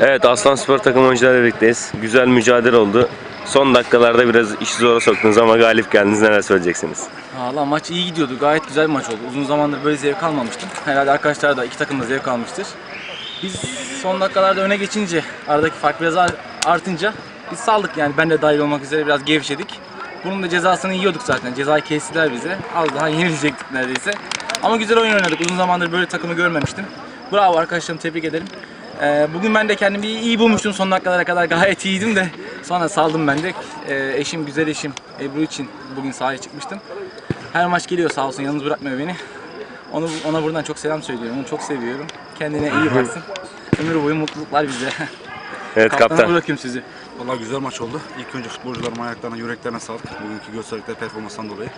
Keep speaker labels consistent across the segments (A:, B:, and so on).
A: Evet Aslan Spor takım oyuncularıyla birlikteyiz. Güzel mücadele oldu. Son dakikalarda biraz işi zora soktunuz ama galip geldiniz. Neler söyleyeceksiniz?
B: Valla maç iyi gidiyordu. Gayet güzel bir maç oldu. Uzun zamandır böyle zevk almamıştım. Herhalde arkadaşlar da iki takım da zevk almıştır. Biz son dakikalarda öne geçince, aradaki fark biraz ar- artınca biz saldık yani ben de dahil olmak üzere biraz gevşedik. Bunun da cezasını yiyorduk zaten. Cezayı kestiler bize. Az daha yenilecektik neredeyse. Ama güzel oyun oynadık. Uzun zamandır böyle takımı görmemiştim. Bravo arkadaşlarım tebrik ederim. Ee, bugün ben de kendimi iyi, iyi bulmuştum. Son dakikalara kadar gayet iyiydim de sonra saldım ben de. Ee, eşim, güzel eşim Ebru için bugün sahaya çıkmıştım. Her maç geliyor sağ olsun yalnız bırakmıyor beni. Onu ona buradan çok selam söylüyorum. Onu çok seviyorum. Kendine iyi baksın. Ömür boyu mutluluklar bize.
A: Evet
B: Kaptana
A: kaptan.
B: bırakıyorum sizi.
C: Vallahi güzel maç oldu. İlk önce futbolcularım ayaklarına, yüreklerine sağlık. Bugünkü gösterdikleri performanstan dolayı.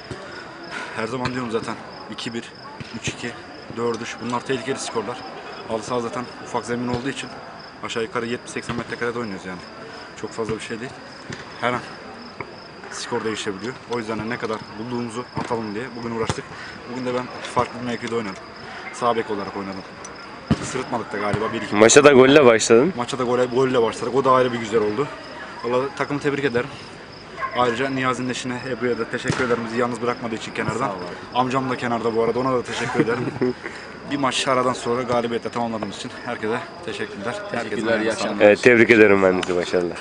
C: Her zaman diyorum zaten 2-1, 3-2, 4-3 bunlar tehlikeli skorlar. Halı saha zaten ufak zemin olduğu için aşağı yukarı 70-80 metrekarede oynuyoruz yani. Çok fazla bir şey değil. Her an skor değişebiliyor. O yüzden de ne kadar bulduğumuzu atalım diye bugün uğraştık. Bugün de ben farklı bir mevkide oynadım. Sağ bek olarak oynadım. Sırıtmadık da galiba 1-2
A: Maça da golle başladın.
C: Maça da gole, golle başladık. O da ayrı bir güzel oldu. Valla takımı tebrik ederim. Ayrıca Niyazi'nin eşine Ebru'ya da teşekkür ederim bizi yalnız bırakmadığı için kenardan. Amcam da kenarda bu arada ona da teşekkür ederim. bir maç aradan sonra galibiyetle tamamladığımız için herkese teşekkürler. Herkese
B: Teşekkürler, iyi akşamlar.
A: Evet tebrik ederim ben de sizi. Başarılar.